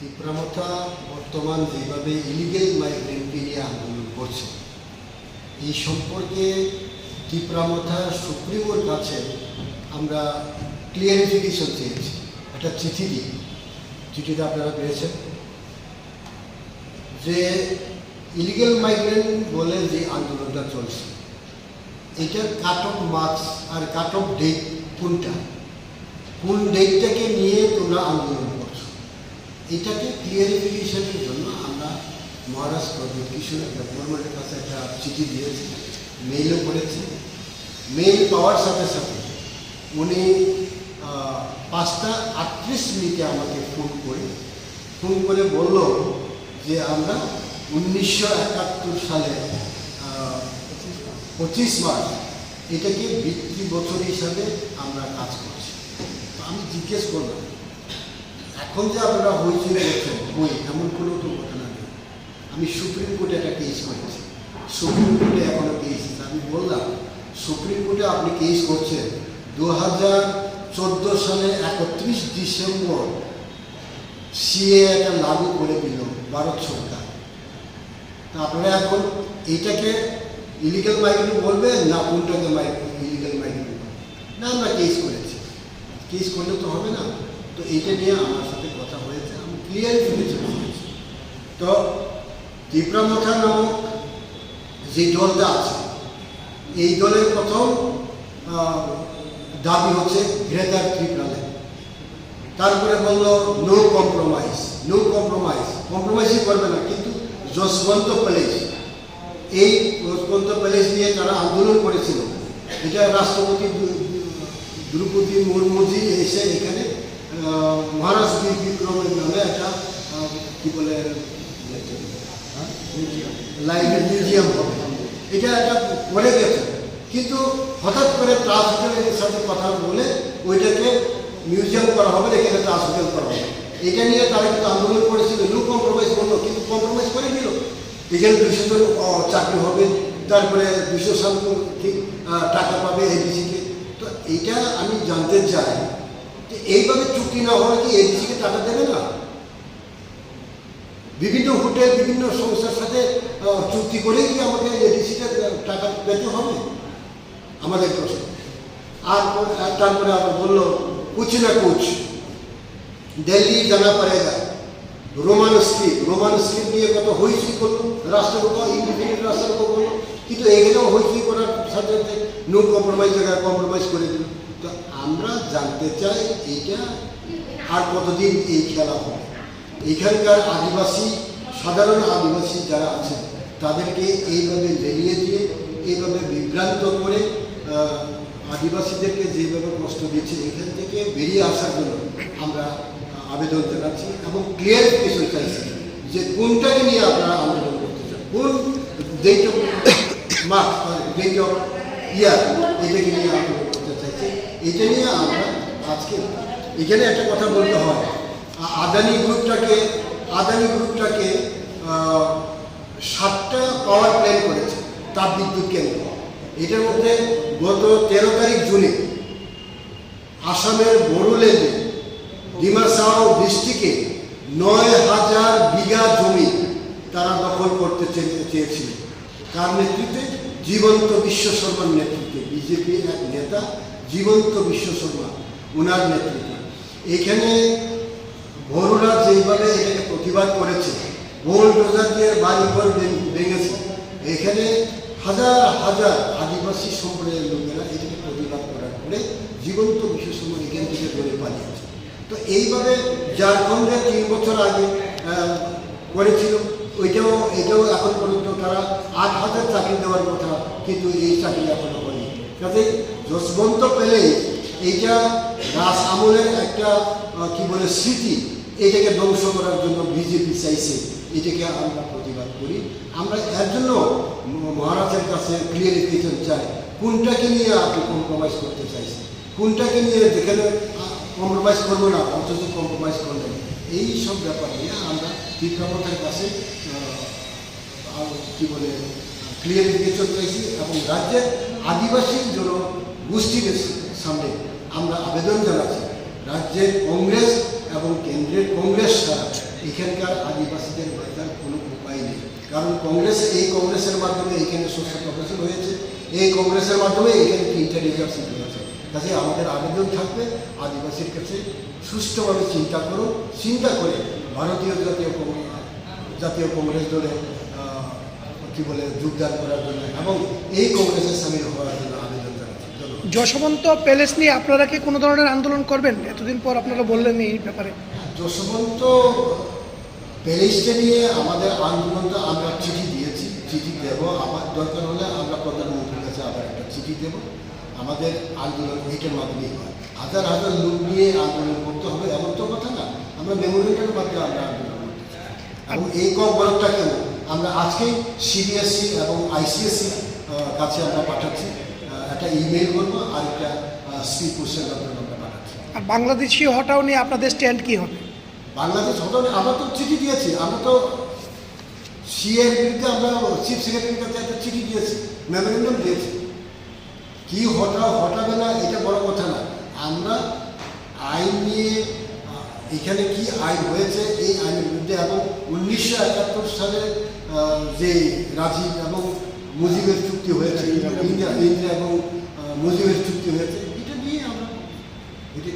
তীব্রামতা বর্তমান যেভাবে ইলিগেল মাইগ্রেন্টকে নিয়ে আন্দোলন করছে, এই সম্পর্কে তীব্রামথা সুপ্রিমোর কাছে আমরা ক্লিয়ারিফিকেশন চেয়েছি। একটা চিঠি দিই। চিঠিটা আপনারা পেয়েছেন যে ইলিগেল মাইগ্রেন্ট বলে যে আন্দোলনটা চলছে, এটার কাট অফ মার্কস আর কাট অফ ডেট কোনটা? কোন ডেটটাকে নিয়ে তোমরা আন্দোলন এটাকে ক্লিয়ারিফিকেশনের জন্য আমরা মহারাজ প্রদীপ একটা গভর্নমেন্টের কাছে একটা চিঠি দিয়েছি মেইলও করেছি। মেইল পাওয়ার সাথে সাথে উনি পাঁচটা আটত্রিশ মিনিটে আমাকে ফোন করে ফোন করে বলল যে আমরা উনিশশো একাত্তর সালে পঁচিশ মার্চ, এটাকে বৃত্তি বছর হিসাবে আমরা কাজ করছি। আমি জিজ্ঞেস করলাম এখন যে আপনারা হয়েছে বই এমন কোনো তো ঘটনা নেই। আমি সুপ্রিম কোর্টে একটা কেস করেছি। সুপ্রিম কোর্টে এখনও কেস। আমি বললাম, সুপ্রিম কোর্টে আপনি কেস করছেন দু হাজার চোদ্দ সালে একত্রিশ ডিসেম্বর, সিএ একটা লাগু করে দিল ভারত সরকার। তা আপনারা এখন এইটাকে ইলিগাল মাইগ্রেন্ট বলবেন না কোনটাকে ইলিগাল মাইগ্রেন্ট না, আমরা কেস করেছি। কেস করলে তো হবে না। তো এটা নিয়ে আমার সাথে কথা হয়েছে, আমি ক্লিয়ার ফিরেছি তো তীব্রামথা নামক যে দলটা আছে, এই দলের প্রথম দাবি হচ্ছে গ্রেটার ত্রিপুরালে। তারপরে বলল নো কম্প্রোমাইজ নো কম্প্রোমাইজ কম্প্রোমাইজই করবে না, কিন্তু যশবন্ত প্যালেস এই যশবন্ত প্যালেস নিয়ে তারা আন্দোলন করেছিল। এটা রাষ্ট্রপতি দ্রু- দ্রৌপদী মুর্মুজি এসে এখানে মহারাজ বিক্রমের নামে একটা কি বলে মিউজিয়াম হবে। এটা একটা করে গেছে। কিন্তু হঠাৎ করে ট্রান্স হোটেলের সাথে কথা বলে ওইটাকে মিউজিয়াম করা হবে, এখানে ট্রান্স হোটেল করা হবে। এটা নিয়ে তারা কিন্তু আন্দোলন করেছিল নো কম্প্রোমাইজ করল, কিন্তু কম্প্রোমাইজ করে দিল এখানে দুশো চাকরি হবে, তারপরে দুশো সাল ঠিক টাকা পাবে এডিসিকে তো এটা আমি জানতে চাই এইভাবে চুক্তি না হলে কি এডিসিকে টাকা দেবে না? বিভিন্ন হোটেল, বিভিন্ন সংস্থার সাথে চুক্তি করেই কি আমাকে এডিসিটা টাকা পেতে হবে? আমাদের প্রশ্ন। আর তারপরে আবার বলল, কুছ না কুছ, দিল্লি জানা পড়েগা। রোমান স্ক্রিপ্ট রোমান স্ক্রিপ্ট নিয়ে কত হইচই করল, রাষ্ট্রপতি, ইন্ডিপেন্ডেন্ট রাষ্ট্রপতি করল কিন্তু এখানেও হইচই করার সাথে নো কম্প্রোমাইজ জায়গায় কম্প্রোমাইজ করে দিল। আমরা জানতে চাই এইটা আর কতদিন এই খেলা হবে। এখানকার আদিবাসী, সাধারণ আদিবাসী যারা আছেন, তাদেরকে এইভাবে লেলিয়ে দিয়ে, এইভাবে বিভ্রান্ত করে আদিবাসীদেরকে যেভাবে কষ্ট দিচ্ছে, এখান থেকে বেরিয়ে আসার জন্য আমরা আবেদন জানাচ্ছি এবং ক্লিয়ারিফিকেশন চাইছি যে কোনটাকে নিয়ে আপনারা আবেদন করতে চান। কোন অফ মার্চ ডেট ইয়ার এটাকে নিয়ে চাইছি এটা নিয়ে আমরা আজকে এখানে একটা কথা বলতে হয়। আদানি গ্রুপটাকে আদানি গ্রুপটাকে সাতটা পাওয়ার প্ল্যান করেছে, তাপ বিদ্যুৎ কেন্দ্র। এটার মধ্যে গত তেরো তারিখ জুনে আসামের বড়োলেন্ডে ডিমাসাও ডিস্ট্রিক্টে নয় হাজার বিঘা জমি তারা দখল করতে চেয়েছিল। কার নেতৃত্বে জীবন্ত বিশ্ব শর্মার নেতৃত্বে বিজেপির এক নেতা জীবন্ত বিশ্ব শর্মা ওনার নেতৃত্বে। এখানে বড়রা যেভাবে এটাকে প্রতিবাদ করেছে বোলডোজার দিয়ে বাড়িঘর ভেঙ- ভেঙেছে, এখানে হাজার হাজার আদিবাসী সম্প্রদায়ের লোকেরা এটাকে প্রতিবাদ করার পরে জীবন্ত বিশ্ব সময় এখান থেকে ধরে পালিয়েছে। তো এইভাবে ঝাড়খণ্ডে তিন বছর আগে করেছিল, ওইটাও এটাও এখন পর্যন্ত তারা আট হাজার চাকরি দেওয়ার কথা, কিন্তু এই চাকরি এখনও হয়নি। কাজে যশবন্ত পেলে এইটা রাস আমলের একটা কি বলে, স্মৃতি, এটাকে ধ্বংস করার জন্য বিজেপি চাইছে, এটাকে আমরা প্রতিবাদ করি। আমরা এর জন্য মহারাজের কাছে ক্লিয়ারিফিকেশন চাই, কোনটাকে নিয়ে আপনি কম্প্রোমাইজ করতে চাইছেন? কোনটাকে নিয়ে যেখানে কম্প্রোমাইজ করব না, অথচ কম্প্রোমাইজ করবেন এই সব ব্যাপার নিয়ে আমরা তীর্থপথের কাছে কি বলে ক্লিয়ারিফিকেশন চাইছি এবং রাজ্যের আদিবাসী জন গোষ্ঠীদের সামনে আমরা আবেদন জানাচ্ছি। রাজ্যের কংগ্রেস এবং কেন্দ্রের কংগ্রেস ছাড়া এখানকার আদিবাসীদের বাঁচার কোনো উপায় নেই। কারণ কংগ্রেস এই কংগ্রেসের মাধ্যমে এখানে শস্য প্রকাশন হয়েছে। এই কংগ্রেসের মাধ্যমে এখানে তিনটা রিজার্ভ সিট হয়েছে কাজে আমাদের আবেদন থাকবে। আদিবাসীর কাছে সুষ্ঠুভাবে চিন্তা করুন চিন্তা করে ভারতীয় জাতীয় জাতীয় কংগ্রেস দলে আহ, কি বলে যোগদান করার জন্য এবং এই কংগ্রেসে সামিল হওয়ার জন্য আবেদন জানাচ্ছি। যশবন্ত প্যালেস নিয়ে আপনারা কি কোনো ধরনের আন্দোলন করবেন? এতদিন পর আপনারা বললেন এই ব্যাপারে। যশবন্ত প্যালেসটা নিয়ে আমাদের আন্দোলনটা আমরা চিঠি দিয়েছি চিঠি দেব। আবার দরকার হলে আমরা প্রধানমন্ত্রীর কাছে আবার একটা চিঠি দেব। আমাদের আন্দোলন এটার মাধ্যমেই হয়। হাজার হাজার লোক নিয়ে আন্দোলন করতে হবে এমন তো কথা না। আমরা মেমোরিয়ালের মাধ্যমে আমরা আন্দোলন করতে চাই। এবং এই কম বরফটাকেও আমরা আজকেই সিবিএসসি এবং আইসিএসসি কাছে আমরা পাঠাচ্ছি। একটা ইমেল করব আর একটা স্পিড পোস্টের মাধ্যমে আমরা পাঠাচ্ছি। আর বাংলাদেশি হটাও নিয়ে আপনাদের স্ট্যান্ড কি হবে? বাংলাদেশ হটাও আমরা তো চিঠি দিয়েছি আমরা তো সিএর বিরুদ্ধে আমরা চিফ সেক্রেটারির কাছে একটা চিঠি দিয়েছি মেমোরেন্ডাম দিয়েছি। কি হটাও হটাবে না এটা বড় কথা না। আমরা আইন নিয়ে এখানে কি আইন হয়েছে? এই আইনের বিরুদ্ধে এবং উনিশশো একাত্তর সালে যে রাজীব এবং মুজিবের চুক্তি হয়েছে ইন্ডিয়া ইন্ডিয়া এবং মুজিবের চুক্তি হয়েছে এটা নিয়ে আমরা এটা